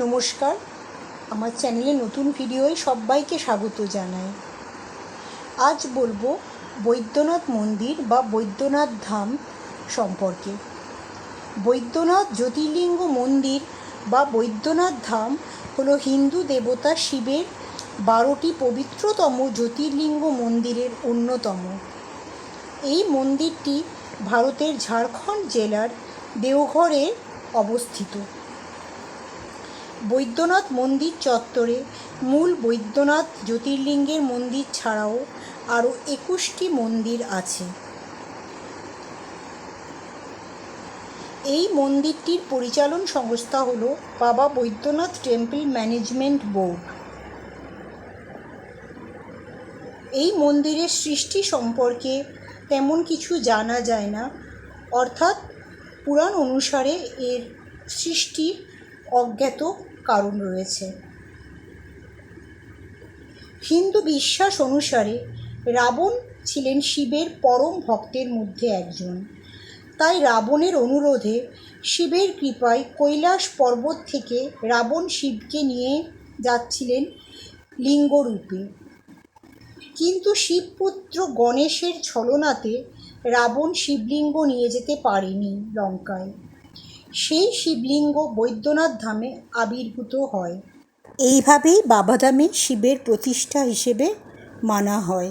নমস্কার। আমার চ্যানেলে নতুন ভিডিওয় সবাইকে স্বাগত জানাই। আজ বলব বৈদ্যনাথ মন্দির বা বৈদ্যনাথ ধাম সম্পর্কে। বৈদ্যনাথ জ্যোতির্লিঙ্গ মন্দির বা বৈদ্যনাথ ধাম হলো হিন্দু দেবতা শিবের বারোটি পবিত্রতম জ্যোতির্লিঙ্গ মন্দিরের অন্যতম। এই মন্দিরটি ভারতের ঝাড়খণ্ড জেলার দেওঘরে অবস্থিত। বৈদ্যনাথ মন্দির চত্বরে মূল বৈদ্যনাথ জ্যোতির্লিঙ্গের মন্দির ছাড়াও আরও একুশটি মন্দির আছে। এই মন্দিরটির পরিচালন সংস্থা হল বাবা বৈদ্যনাথ টেম্পল ম্যানেজমেন্ট বোর্ড। এই মন্দিরের সৃষ্টি সম্পর্কে তেমন কিছু জানা যায় না, অর্থাৎ পুরাণ অনুসারে এর সৃষ্টির অজ্ঞাত কারণ রয়েছে। হিন্দু বিশ্বাস অনুসারে রাবণ ছিলেন শিবের পরম ভক্তের মধ্যে একজন। তাই রাবণের অনুরোধে শিবের কৃপায় কৈলাস পর্বত থেকে রাবণ শিবকে নিয়ে যাচ্ছিলেন লিঙ্গরূপে। কিন্তু শিবপুত্র গণেশের ছলনাতে রাবণ শিবলিঙ্গ নিয়ে যেতে পারেনি লঙ্কায়। সেই শিবলিঙ্গ বৈদ্যনাথ ধামে আবির্ভূত হয়। এইভাবেই বাবাধামে শিবের প্রতিষ্ঠা হিসেবে মানা হয়।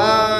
Bye.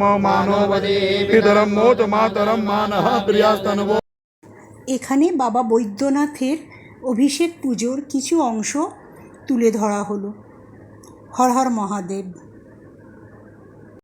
এখানে বাবা বৈদ্যনাথের অভিষেক পুজোর কিছু অংশ তুলে ধরা হলো। হর হর মহাদেব।